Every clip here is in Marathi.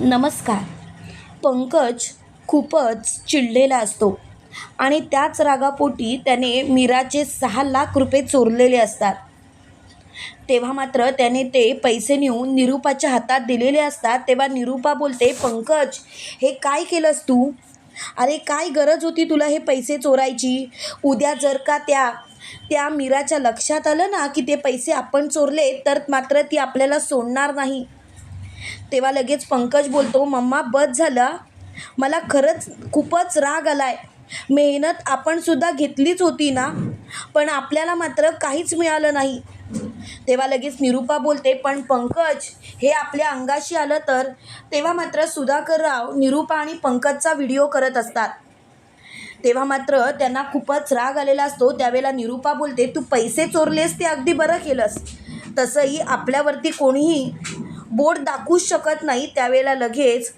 नमस्कार. पंकज खूपच चिडलेला असतो आणि त्याच रागापोटी त्याने मीराचे सहा लाख रुपये चोरलेले असतात. तेव्हा मात्र त्याने ते पैसे नेऊन निरूपाच्या हातात दिलेले असतात. तेव्हा निरूपा बोलते पंकज हे काय केलंस तू? अरे काय गरज होती तुला हे पैसे चोरायची? उद्या जर का त्या त्या मीराच्या लक्षात आलं ना की ते पैसे आपण चोरले तर मात्र ती आपल्याला सोडणार नाही. तेव्हा लगेच पंकज बोलतो मम्मा बस झालं. मला खरंच खूपच राग आलाय. मेहनत आपणसुद्धा घेतलीच होती ना पण आपल्याला मात्र काहीच मिळालं नाही. तेव्हा लगेच निरूपा बोलते पण पंकज हे आपल्या अंगाशी आलं तर? तेव्हा मात्र सुधाकर राव निरूपा आणि पंकजचा व्हिडिओ करत असतात. तेव्हा मात्र त्यांना खूपच राग आलेला असतो. त्यावेळेला निरूपा बोलते तू पैसे चोरलेस ते अगदी बरं केलंस. तसंही आपल्यावरती कोणीही बोट दाखवूच शकत नाही त्यावेळेला लगेच.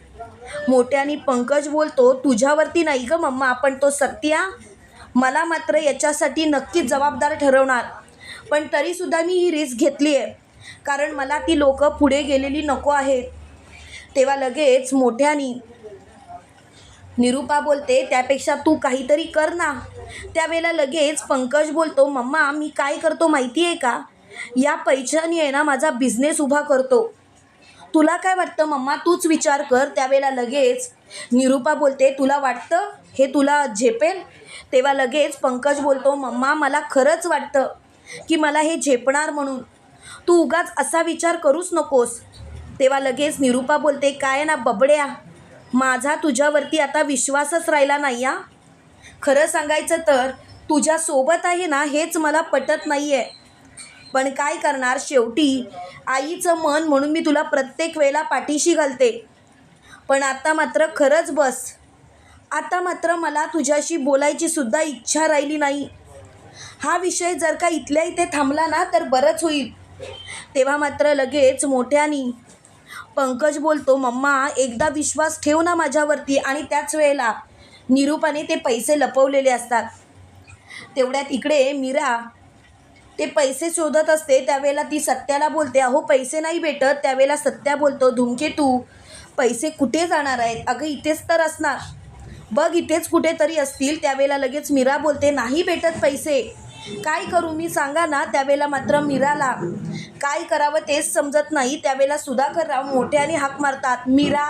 मोठ्याने पंकज बोलतो तुझ्यावरती नाही गं मम्मा आपण तो सत्या. मला मात्र याच्यासाठी नक्कीच जबाबदार ठरवणार. पण तरीसुद्धा मी ही रिस्क घेतली आहे कारण मला ती लोकं पुढे गेलेली नको आहेत. तेव्हा लगेच मोठ्यानी निरूपा बोलते त्यापेक्षा तू काहीतरी कर ना. त्यावेळेला लगेच पंकज बोलतो मम्मा मी काय करतो माहिती आहे का? या पैशाने आहे ना माझा बिझनेस उभा करतो. तुला काय वाटतं मम्मा? तूच विचार कर. त्यावेळेला लगेच निरूपा बोलते तुला वाटतं हे तुला झेपेल? तेव्हा लगेच पंकज बोलतो मम्मा मला खरंच वाटतं की मला हे झेपणार म्हणून. तू उगाच असा विचार करूच नकोस. तेव्हा लगेच निरूपा बोलते काय ना बबड्या माझा तुझ्यावरती आता विश्वासच राहिला नाही या खरं सांगायचं तर तुझ्यासोबत आहे ना हेच मला पटत नाही आहे पण काय करणार शेवटी? आईचं मन म्हणून मी तुला प्रत्येक वेळेला पाठीशी घालते. पण आता मात्र खरंच बस. आता मात्र मला तुझ्याशी बोलायची सुद्धा इच्छा राहिली नाही. हा विषय जर का इथल्या इथे थांबला ना तर बरंच होईल. तेव्हा मात्र लगेच मोठ्यानी पंकज बोलतो मम्मा एकदा विश्वास ठेव ना माझ्यावरती. आणि त्याच वेळेला निरूपाने ते पैसे लपवलेले असतात. तेवढ्यात इकडे मीरा ते पैसे शोधत असते त्यावेळेला ती सत्याला बोलते अहो पैसे नाही भेटत. त्यावेळेला सत्या बोलतो धुमके तू पैसे कुठे जाणार आहेत? अगं इथेच तर असणार. बघ इथेच कुठेतरी असतील. त्यावेळेला लगेच मीरा बोलते नाही भेटत पैसे. काय करू मी? सांगा ना. त्यावेळेला मात्र मीराला काय करावं तेच समजत नाही. त्यावेळेला सुधाकरराव मोठ्याने हाक मारतात मीरा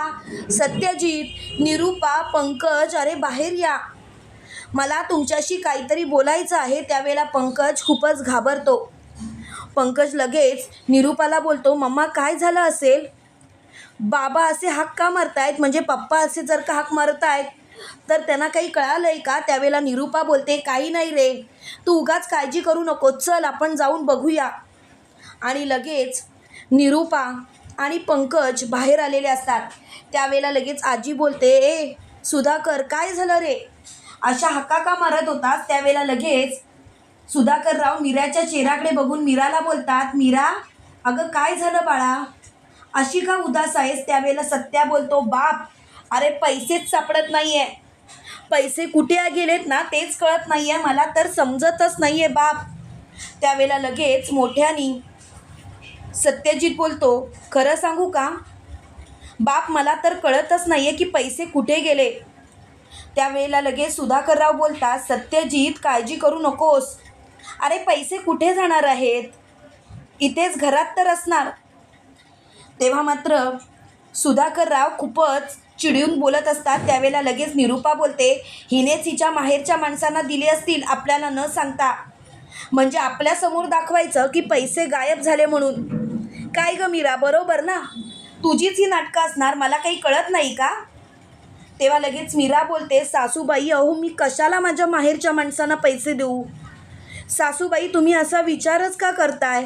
सत्यजित निरूपा पंकज अरे बाहेर या. मला तुमच्याशी काहीतरी बोलायचं आहे त्यावेळेला पंकज खूपच घाबरतो. पंकज लगेच निरूपाला बोलतो मम्मा काय झालं असेल? बाबा असे हाक का मारतायत? म्हणजे पप्पा असे जर का हाक मारतायत तर त्यांना काही कळालं आहे का? त्यावेळेला निरूपा बोलते काही नाही रे तू उगाच काळजी करू नको चल आपण जाऊन बघूया. आणि लगेच निरूपा आणि पंकज बाहेर आलेले असतात. त्यावेळेला लगेच आजी बोलते ए सुधाकर काय झालं रे? अशा हक्का मारत होतात त्यावेळेला लगेच सुधाकरराव मीराच्या चेहऱ्याकडे बघून मीराला बोलतात मीरा अगं काय झालं बाळा? अशी का उदास आहेस? त्यावेळेला सत्या बोलतो बाप अरे पैसेच सापडत नाही आहे पैसे कुठे गेलेत ना तेच कळत नाही आहे मला तर समजतच नाही आहे बाप. त्यावेळेला लगेच मोठ्यानी सत्यजित बोलतो खरं सांगू का? बाप मला तर कळतच नाही आहे की पैसे कुठे गेले. त्यावेळेला लगेच सुधाकरराव बोलतात सत्यजित काळजी करू नकोस. अरे पैसे कुठे जाणार आहेत? इथेच घरात तर असणार. तेव्हा मात्र सुधाकरराव खूपच चिडून बोलत असतात. त्यावेळेला लगेच निरूपा बोलते हिनेच हिच्या माहेरच्या माणसांना दिले असतील आपल्याला न सांगता. म्हणजे आपल्यासमोर दाखवायचं की पैसे गायब झाले म्हणून. काय ग मीरा बरोबर ना? तुझीच ही नाटकं असणार मला काही कळत नाही का? तेव्हा लगेच मीरा बोलते सासूबाई अहो मी कशाला माझ्या माहेरच्या माणसांना पैसे देऊ? सासूबाई तुम्ही असा विचारच का करताय?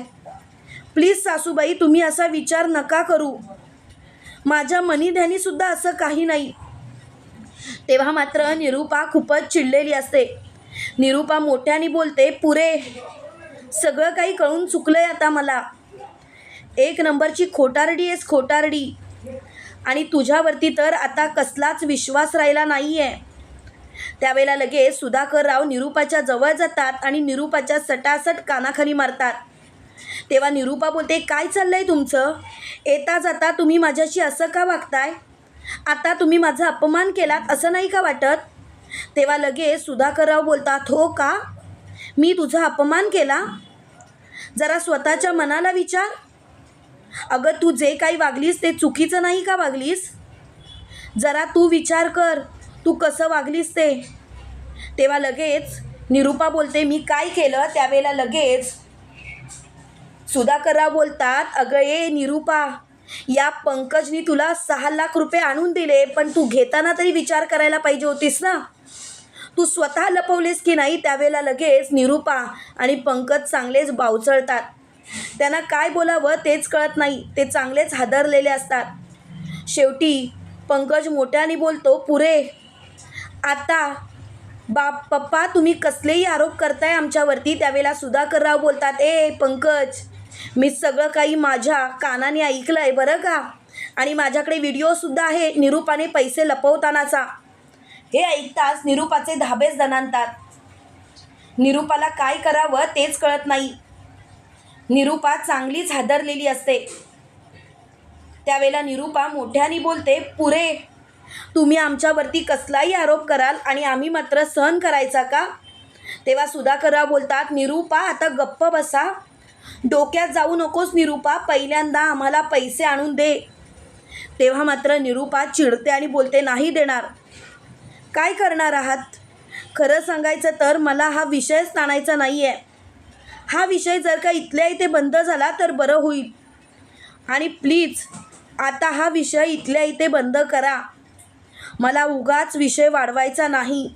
प्लीज सासूबाई तुम्ही असा विचार नका करू. माझ्या मनीध्यानीसुद्धा असं काही नाही. तेव्हा मात्र निरूपा खूपच चिडलेली असते. निरूपा मोठ्याने बोलते पुरे सगळं काही कळून चुकलं आहे आता मला. एक नंबरची खोटारडी आहेस खोटारडी. आणि तुझ्यावरती तर आता कसलाच विश्वास राहिला नाही आहे त्यावेळेला लगेच सुधाकरराव निरूपाच्या जवळ जातात आणि निरूपाच्या सटासट कानाखाली मारतात. तेव्हा निरूपा बोलते काय चाललंय तुमचं? येता जाता तुम्ही माझ्याशी असं का वागताय? आता तुम्ही माझा अपमान केलात असं नाही का वाटत? तेव्हा लगेच सुधाकरराव बोलतात हो का? मी तुझा अपमान केला? जरा स्वतःच्या मनाला विचार. अगं तू जे काही वागलीस ते चुकीचं नाही का वागलीस? जरा तू विचार कर तू कसं वागलीस ते? तेव्हा लगेच निरूपा बोलते मी काय केलं? त्यावेळेला लगेच सुधाकरराव बोलतात अगं ए निरूपा या पंकजनी तुला सहा लाख रुपये आणून दिले पण तू घेताना तरी विचार करायला पाहिजे होतीस ना? तू स्वतः लपवलेस की नाही? त्यावेळेला लगेच निरूपा आणि पंकज चांगलेच बावचळतात. त्यांना काय बोलावं तेच कळत नाही. ते चांगलेच हादरलेले असतात. शेवटी पंकज मोठ्याने बोलतो पुरे आता बाप पप्पा तुम्ही कसलेही आरोप करताय आमच्यावरती त्यावेळेला सुधाकरराव बोलतात ए पंकज मी सगळं काही माझ्या कानाने ऐकलं आहे बरं का? आणि माझ्याकडे व्हिडिओसुद्धा आहे निरूपाने पैसे लपवतानाचा. हे ऐकताच निरूपाचे धाबेच दणानतात निरूपाला काय करावं तेच कळत नाही. निरूपा चांगलीच हादरलेली असते. त्यावेळेला निरूपा मोठ्याने बोलते पुरे तुम्ही आमच्यावरती कसलाही आरोप कराल आणि आम्ही मात्र सहन करायचा का? तेव्हा सुधाकरराव बोलतात निरूपा आता गप्प बसा. डोक्यात जाऊ नकोस निरूपा पहिल्यांदा आम्हाला पैसे आणून दे. तेव्हा मात्र निरूपा चिडते आणि बोलते नाही देणार. काय करणार आहात? खरं सांगायचं तर मला हा विषयच ताणायचा नाही आहे हा विषय जर का इथल्या इथे बंद झाला तर बरं होईल. आणि प्लीज आता हा विषय इथल्या इथे बंद करा. मला उगाच विषय वाढवायचा नाही.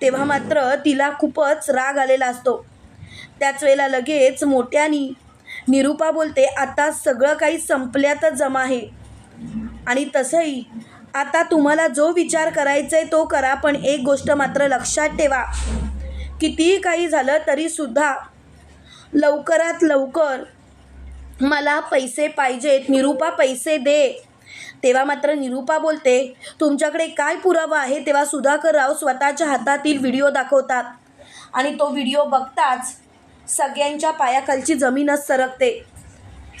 तेव्हा मात्र तिला खूपच राग आलेला असतो. त्याच वेळेला लगेच मोठ्यानी निरूपा बोलते आता सगळं काही संपल्यातच जमा आहे. आणि तसंही आता तुम्हाला जो विचार करायचा आहे तो करा पण एक गोष्ट मात्र लक्षात ठेवा. कितीही काही झालं तरीसुद्धा लवकरात लवकर मला पैसे पाहिजेत. निरूपा पैसे दे. तेव्हा मात्र निरूपा बोलते तुमच्याकडे काय पुरावा आहे? तेव्हा सुधाकरराव स्वतःच्या हातातील व्हिडिओ दाखवतात आणि तो व्हिडिओ बघताच सगळ्यांच्या पायाखालची जमीनच सरकते.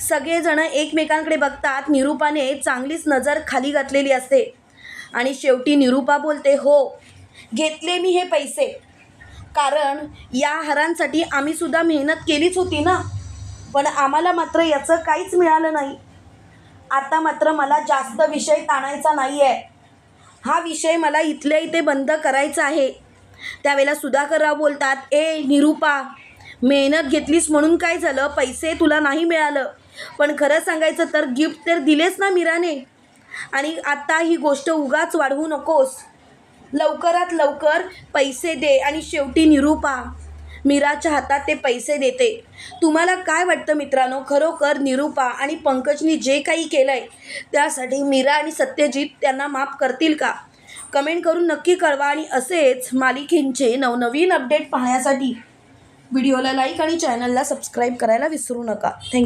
सगळेजणं एकमेकांकडे बघतात. निरूपाने चांगलीच नजर खाली घातलेली असते आणि शेवटी निरूपा बोलते हो घेतले मी हे पैसे. कारण या हारांसाठी आम्ही सुद्धा मेहनत केलीच होती ना. पण आम्हाला मात्र याचं काहीच मिळालं नाही. आता मात्र मला जास्त विषय ताणायचा नाही आहे हा विषय मला इथल्या इथे बंद करायचा आहे. त्यावेळेला सुधाकरराव बोलतात ए निरूपा मेहनत घेतलीस म्हणून काय झालं? पैसे तुला नाही मिळालं. पण खरं सांगायचं तर गिफ्ट तर दिलेच ना मीराने. आणि आता ही गोष्ट उगाच वाढवू नकोस. लवकरात लवकर पैसे दे आणि शेवटी निरूपा मीराच्या हातात ते पैसे देते. तुम्हाला काय वाटतं मित्रांनो? खरोखर निरूपा आणि पंकजनी जे काही केलं आहे त्यासाठी मीरा आणि सत्यजित त्यांना माफ करतील का? कमेंट करून नक्की कळवा आणि असेच मालिकेंचे नवनवीन अपडेट पाहण्यासाठी व्हिडिओला लाईक आणि चॅनलला सबस्क्राईब करायला विसरू नका. थँक्यू